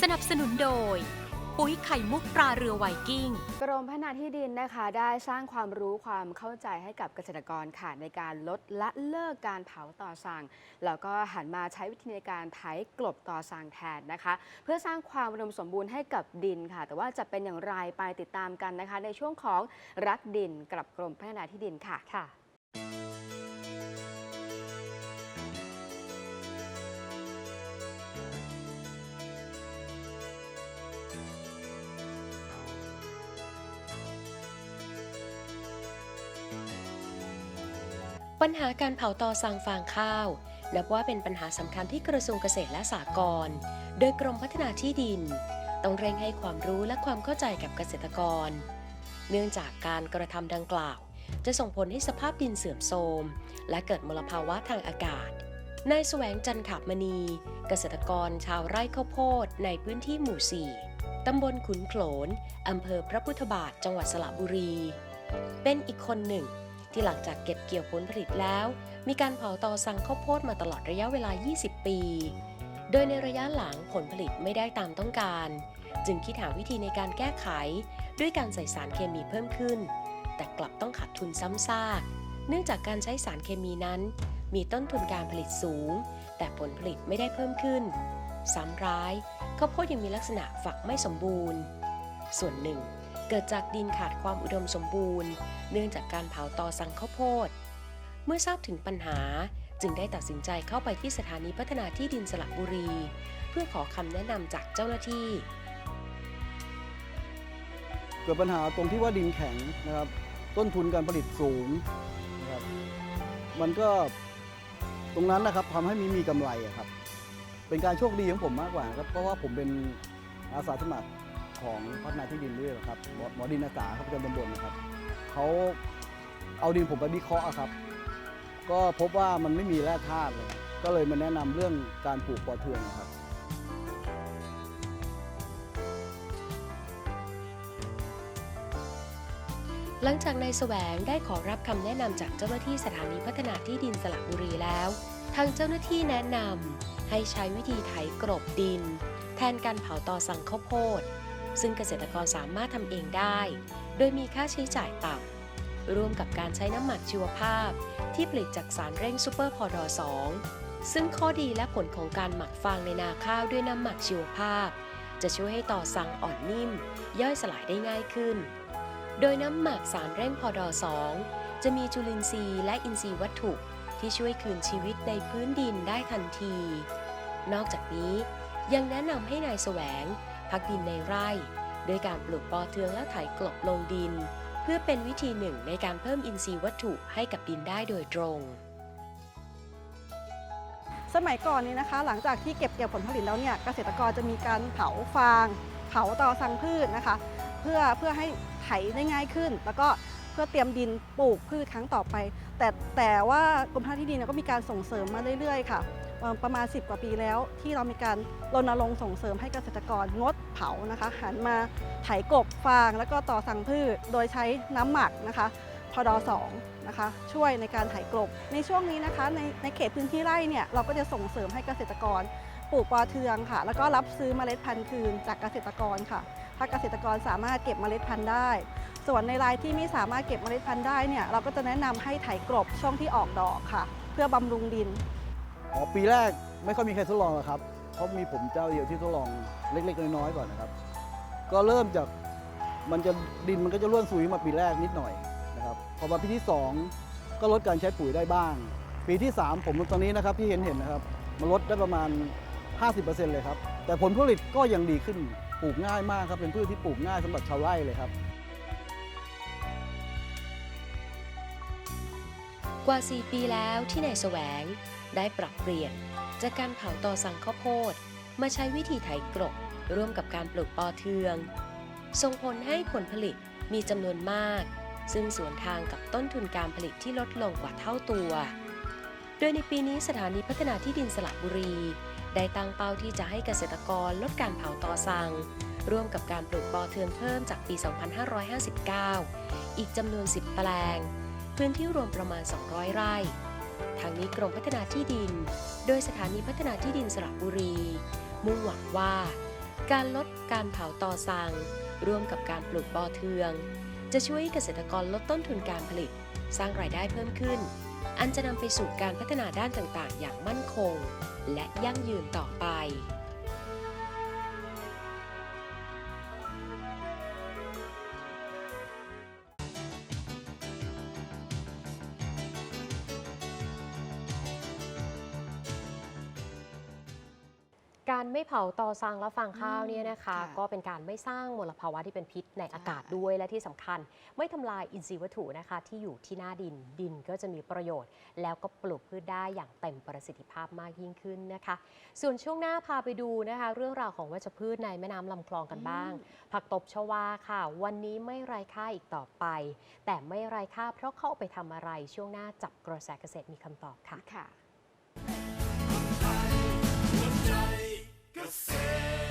สนับสนุนโดย ปุ๋ยไข่มุกตราเรือไวกิ้ง กรมพัฒนาที่ดินนะคะ ได้สร้างความรู้ความเข้าใจให้กับเกษตรกรค่ะในการลดละเลิกการเผาต่อสั่งแล้วก็หันมาใช้วิธีในการไถกลบต่อสั่งแทนนะคะ เพื่อสร้างความอุดมสมบูรณ์ให้กับดินค่ะ แต่ว่าจะเป็นอย่างไรไปติดตามกันนะคะ ในช่วงของรักดินกับกรมพัฒนาที่ดินค่ะค่ะ ปัญหาการเผาตอสังฟางข้าว นับว่าเป็นปัญหาสำคัญที่กระทรวงเกษตรและสหกรณ์โดยกรมพัฒนาที่ดิน ต้องเร่งให้ความรู้และความเข้าใจกับเกษตรกร เนื่องจากการกระทำดังกล่าว จะส่งผลให้สภาพดินเสื่อมโทรม และเกิดมลภาวะทางอากาศนายแสวงจันขับมณี เกษตรกรชาวไร่ข้าวโพดในพื้นที่หมู่4ตำบลขุนโขลนอำเภอพระพุทธบาทจังหวัดสระบุรี เป็นอีกคนหนึ่ง ที่หลังจากเก็บเกี่ยวผลผลิตแล้ว มีการเผาตอสั่งข้าวโพดมาตลอดระยะเวลา 20 ปี โดยในระยะหลังผลผลิตไม่ได้ตามต้องการ จึงคิดหาวิธีในการแก้ไข ด้วยการใส่สารเคมีเพิ่มขึ้น แต่กลับต้องขาดทุนซ้ำซาก เนื่องจากการใช้สารเคมีนั้น มีต้นทุนการผลิตสูง แต่ผลผลิตไม่ได้เพิ่มขึ้น ซ้ำร้ายข้าวโพดยังมีลักษณะฝักไม่สมบูรณ์ ส่วนหนึ่ง เกิดจากดินขาดความอุดมสมบูรณ์ เนื่องจากการเผาตอสังข้าวโพด เมื่อทราบถึงปัญหาจึงได้ตัดสินใจเข้าไปที่สถานีพัฒนาที่ดินสระบุรี เพื่อขอคำแนะนำจากเจ้าหน้าที่ เกิดปัญหาตรงที่ว่าดินแข็งนะครับ ต้นทุนการผลิตสูงนะครับมันก็ตรงนั้นนะครับทำให้มีมีกำไรอะครับ เป็นการโชคดีของผมมากกว่าครับเพราะว่าผมเป็นอาสาสมัคร ของพัฒนาที่ดินด้วยครับหมอหมอดินอาสาครับประจำตำบลนะครับเขาเอาดินผมไปวิเคราะห์อครับ ก็พบว่ามันไม่มีแร่ธาตุเลยก็เลยมาแนะนำเรื่องการปลูกปอเทืองครับหลังจากนายแสวงได้ขอรับคำแนะนำจากเจ้าหน้าที่สถานีพัฒนาที่ดินสระบุรีแล้ว ทางเจ้าหน้าที่แนะนำให้ใช้วิธีไถกรบดิน แทนการเผาต่อสังข้าวโพด ซึ่งเกษตรกรสามารถทำเองได้ โดยมีค่าใช้จ่ายต่ำร่วมกับการใช้น้ำหมักชีวภาพ ที่ผลิตจากสารเร่งซูเปอร์พอดอ2ซึ่งข้อดีและผลของการหมักฟางในนาข้าวด้วยน้ำหมักชีวภาพ จะช่วยให้ต่อสังอ่อนนิ่ม ย่อยสลายได้ง่ายขึ้น โดยน้ำหมักสารเร่งพอดอ2จะมีจุลินทรีย์และอินทรีย์วัตถุที่ช่วยคืนชีวิตในพื้นดินได้ทันที นอกจากนี้ยังแนะนำให้นายแสวง พักดินในไร่โดยการปลูกปอเทืองและไถกลบลงดิน เพื่อเป็นวิธีหนึ่งในการเพิ่มอินทรีย์วัตถุให้กับดินได้โดยตรง สมัยก่อนนี้นะคะ หลังจากที่เก็บเกี่ยวผลผลิตแล้วเนี่ยเกษตรกรจะมีการเผาฟาง เผาตอสังพืชนะคะ เพื่อเพื่อให้ไถได้ง่ายขึ้น แล้วก็ พื่อเตรียมดินปลูกพืชครั้งต่อไป แต่แต่ว่ากรมพัฒนาที่ดินก็มีการส่งเสริมมาเรื่อยๆ ค่ะ ประมาณ 10 กว่าปีแล้ว ที่เรามีการรณรงค์ส่งเสริมให้เกษตรกรงดเผานะคะหันมาไถกบฟางแล้วก็ต่อสั่งพืช โดยใช้น้ำหมักนะคะพด2นะคะช่วยในการไถกลบในช่วงนี้นะคะในในเขตพื้นที่ไร่เนี่ยเราก็จะส่งเสริมให้เกษตรกรปลูกปอเทืองค่ะ แล้วก็รับซื้อเมล็ดพันธุ์คืนจากเกษตรกรค่ะ ถ้าเกษตรกรสามารถเก็บเมล็ดพันธุ์ได้ ส่วนในรายที่ไม่สามารถเก็บเมล็ดพันธุ์ได้เนี่ยเราก็จะแนะนำให้ไถกลบช่วงที่ออกดอกค่ะ เพื่อบำรุงดินอ๋อปีแรกไม่ค่อยมีใครทดลองหรอกครับเพราะมีผมเจ้าเดียวที่ทดลองเล็ก ๆ น้อยๆก่อนนะครับ ก็เริ่มจากมันจะดินมันก็จะร่วนซุยมาปีแรกนิดหน่อยนะครับพอมาปีที่ 2 ก็ลดการใช้ปุ๋ยได้บ้าง ปีที่ 3 ผมตอนนี้นะครับที่เห็นเห็นๆนะครับมันลดได้ประมาณ 50%เลยครับ แต่ผลผลิตก็ยังดีขึ้น ปลูกง่ายมากครับเป็นพืชที่ปลูกง่ายสำหรับชาวไร่เลยครับ กว่า 4 ปีแล้วที่นายแสวงได้ปรับเปลี่ยน จากการเผาต่อสังข้าวโพด มาใช้วิธีไถกรบร่วมกับการปลูกปอเทือง ส่งผลให้ผลผลิตมีจำนวนมาก ซึ่งสวนทางกับต้นทุนการผลิตที่ลดลงกว่าเท่าตัว โดยในปีนี้สถานีพัฒนาที่ดินสระบุรี ได้ตั้งเป้าที่จะให้เกษตรกรลดการเผาตอสัง ร่วมกับการปลูกปอเทืองเพิ่มจากปี 2559 อีกจำนวน 10 แปลง พื้นที่รวมประมาณ 200 ไร่ ทางนี้กรมพัฒนาที่ดิน โดยสถานีพัฒนาที่ดินสระบุรี มุ่งหวังว่า การลดการเผาตอสัง ร่วมกับการปลูกปอเทือง จะช่วยเกษตรกรลดต้นทุนการผลิต สร้างรายได้เพิ่มขึ้น อันจะนำไปสู่การพัฒนาด้านต่างๆ อย่างมั่นคง และยั่งยืนต่อไป การไม่เผาตอซังและฟางข้าวเนี่ยนะคะค่ะก็เป็นการไม่สร้างมลภาวะที่เป็นพิษในอากาศใช่ด้วยและที่สำคัญ ไม่ทำลายอินทรีย์วัตถุนะคะ ที่อยู่ที่หน้าดินดินก็จะมีประโยชน์ แล้วก็ปลูกพืชได้อย่างเต็มประสิทธิภาพมากยิ่งขึ้นนะคะ ส่วนช่วงหน้าพาไปดูนะคะ เรื่องราวของวัชพืชในแม่น้ำลำคลองกันบ้าง ผักตบชวาค่ะ วันนี้ไม่ไร้ค่าอีกต่อไป แต่ไม่ไร้ค่าเพราะเขาเอาไปทำอะไรช่วงหน้าจับกระแสเกษตรมีคำตอบค่ะค่ะ Jolly Cassette.